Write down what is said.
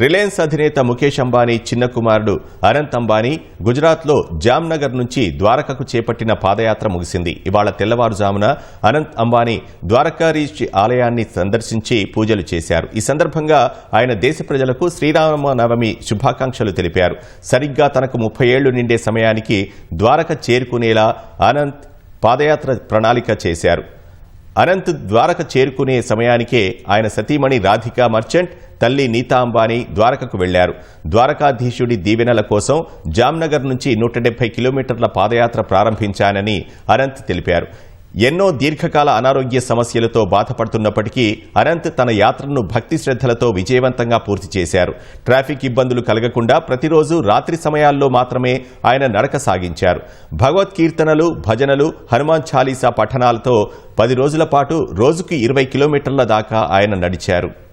Reliance అధినేత ముఖేష్ అంబానీ చిన్న కుమారుడు అనంత్ అంబానీ గుజరాత్లో జామ్నగర్ నుంచి ద్వారకకు చేపట్టిన పాదయాత్ర ముగిసింది. ఇవాళ తెల్లవారుజామున అనంత్ అంబానీ ద్వారకారీష్ ఆలయాన్ని సందర్శించి పూజలు చేశారు. ఈ సందర్భంగా ఆయన దేశ ప్రజలకు శ్రీరామనవమి శుభాకాంక్షలు తెలిపారు. సరిగ్గా తనకు ముప్పై ఏళ్ళు నిండే సమయానికి ద్వారక చేరుకునేలా అనంత్ పాదయాత్ర ప్రణాళిక చేశారు. అనంత్ ద్వారక చేరుకునే సమయానికే ఆయన సతీమణి రాధికా మర్చెంట్ తల్లి నీతా అంబానీ ద్వారకకు వెళ్ళారు. ద్వారకాధీశుడి దీవెనల కోసం జామ్నగర్ నుంచి నూట డెబ్బై కిలోమీటర్ల పాదయాత్ర ప్రారంభించానని అనంత్ తెలిపారు. ఎన్నో దీర్ఘకాల అనారోగ్య సమస్యలతో బాధపడుతున్నప్పటికీ అనంత్ తన యాత్రను భక్తి శ్రద్ధలతో విజయవంతంగా పూర్తి చేశారు. ట్రాఫిక్ ఇబ్బందులు కలగకుండా ప్రతిరోజు రాత్రి సమయాల్లో మాత్రమే ఆయన నడక సాగించారు. భగవత్ కీర్తనలు భజనలు హనుమాన్ చాలీసా పఠనాలతో పది రోజుల పాటు రోజుకు ఇరవై కిలోమీటర్ల దాకా ఆయన నడిచారు.